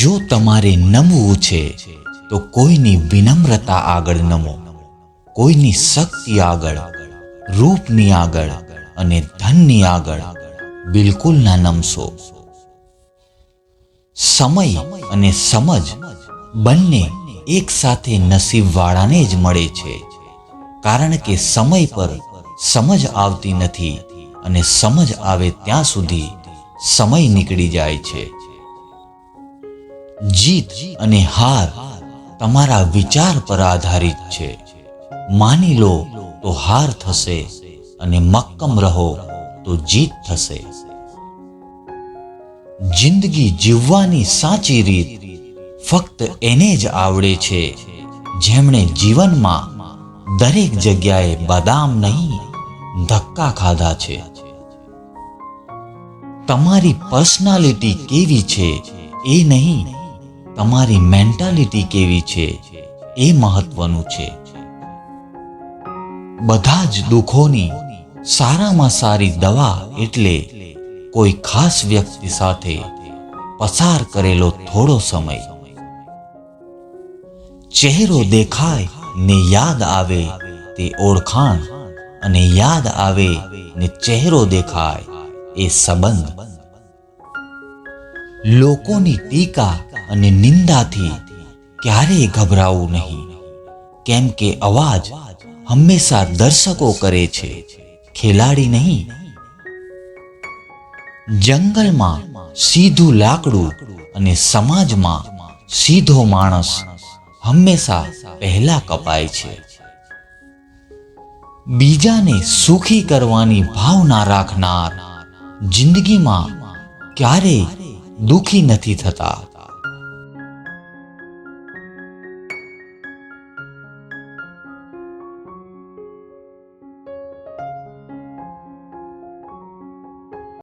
જો તમારે નમવું છે, તો કોઈની વિનમ્રતા આગળ નમો. કોઈની શક્તિ આગળ, રૂપની આગળ અને ધનની આગળ બિલકુલ ના નમશો. સમય અને સમજ બંને એક સાથે નસીબવાળાને જ મળે છે. કારણ કે સમય પર સમજ આવતી નથી અને સમજ આવે ત્યાં સુધી સમય નીકળી જાય છે. જીત અને હાર તમારા વિચાર પર આધારિત છે. માની લો તો હાર થશે અને મક્કમ રહો તો જીત થશે. જિંદગી જીવવાની સાચી રીત ફક્ત એને જ આવડે છે જેમણે જીવનમાં દરેક જગ્યાએ બદામ નહીં, ધક્કા ખાધા છે. તમારી પર્સનાલિટી કેવી છે એ નહીં તમારી મેન્ટાલિટી કેવી છે? એ મહત્વનું છે. બધા જ દુઃખોની સારામાં સારી દવા એટલે કોઈ ખાસ વ્યક્તિ સાથે પસાર કરેલો થોડો સમય. ચહેરો દેખાય ને યાદ આવે તે ઓળખાણ અને યાદ આવે ને ચહેરો દેખાય એ સંબંધ. લોકોની ટીકા અને નિંદાથી ક્યારેય ગભરાવું નહીં. કેમ કે અવાજ હંમેશા દર્શકો કરે છે, ખેલાડી નહીં. જંગલમાં સીધું લાકડું અને સમાજમાં સીધો માણસ હંમેશા પહેલા કપાય છે. બીજાને સુખી કરવાની ભાવના રાખનાર જિંદગીમાં ક્યારેય દુખી નથી થતા.